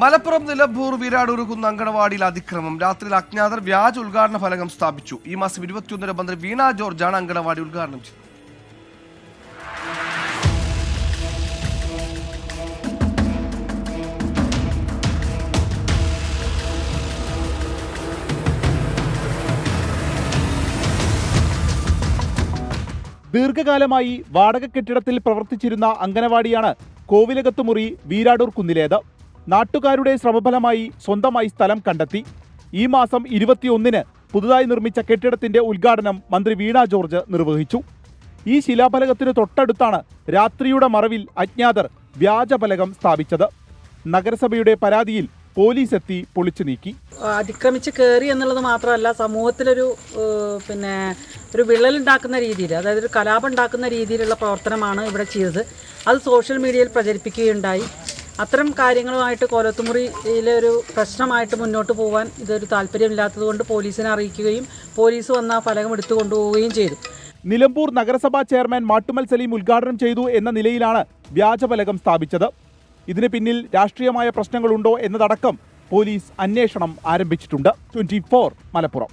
മലപ്പുറം നിലമ്പൂർ വീരാടൂർ കുന്ന് അങ്കണവാടിയിൽ അതിക്രമം. രാത്രിയിൽ അജ്ഞാതർ വ്യാജ ഉദ്ഘാടന ഫലകം സ്ഥാപിച്ചു. ഈ മാസം ഇരുപത്തിയൊന്നിന് മന്ത്രി വീണ ജോർജാണ് അങ്കണവാടി ഉദ്ഘാടനം ചെയ്തത്. ദീർഘകാലമായി വാടക കെട്ടിടത്തിൽ പ്രവർത്തിച്ചിരുന്ന അങ്കനവാടിയാണ് കോവിലകത്ത് മുറി വീരാടൂർ കുന്നിലേത്. നാട്ടുകാരുടെ ശ്രമഫലമായി സ്വന്തമായി സ്ഥലം കണ്ടെത്തി. ഈ മാസം ഇരുപത്തിയൊന്നിന് പുതുതായി നിർമ്മിച്ച കെട്ടിടത്തിന്റെ ഉദ്ഘാടനം മന്ത്രി വീണ ജോർജ് നിർവഹിച്ചു. ഈ ശിലാഫലകത്തിന് തൊട്ടടുത്താണ് രാത്രിയുടെ മറവിൽ അജ്ഞാതർ വ്യാജഫലകം സ്ഥാപിച്ചത്. നഗരസഭയുടെ പരാതിയിൽ പോലീസ് എത്തി പൊളിച്ചു നീക്കി. അതിക്രമിച്ച് കയറി എന്നുള്ളത് മാത്രമല്ല സമൂഹത്തിലൊരു പിന്നെ ഒരു വിള്ളലുണ്ടാക്കുന്ന രീതിയിൽ അതായത് ഒരു കലാപം ഉണ്ടാക്കുന്ന രീതിയിലുള്ള പ്രവർത്തനമാണ് ഇവിടെ ചെയ്തത്. അത് സോഷ്യൽ മീഡിയയിൽ പ്രചരിപ്പിക്കുകയുണ്ടായി. അത്തരം കാര്യങ്ങളുമായിട്ട് കോലത്തുമുറിയിലെ ഒരു പ്രശ്നമായിട്ട് മുന്നോട്ട് പോകാൻ ഇതൊരു താല്പര്യമില്ലാത്തത് കൊണ്ട് പോലീസിനെ അറിയിക്കുകയും പോലീസ് വന്ന ഫലകം എടുത്തു കൊണ്ടുപോവുകയും ചെയ്തു. നിലമ്പൂർ നഗരസഭാ ചെയർമാൻ മാട്ടുമൽ സലീം ഉദ്ഘാടനം ചെയ്തു എന്ന നിലയിലാണ് വ്യാജ വ്യാജഫലകം സ്ഥാപിച്ചത്. ഇതിന് പിന്നിൽ രാഷ്ട്രീയമായ പ്രശ്നങ്ങളുണ്ടോ എന്നതടക്കം പോലീസ് അന്വേഷണം ആരംഭിച്ചിട്ടുണ്ട്. ട്വന്റി മലപ്പുറം.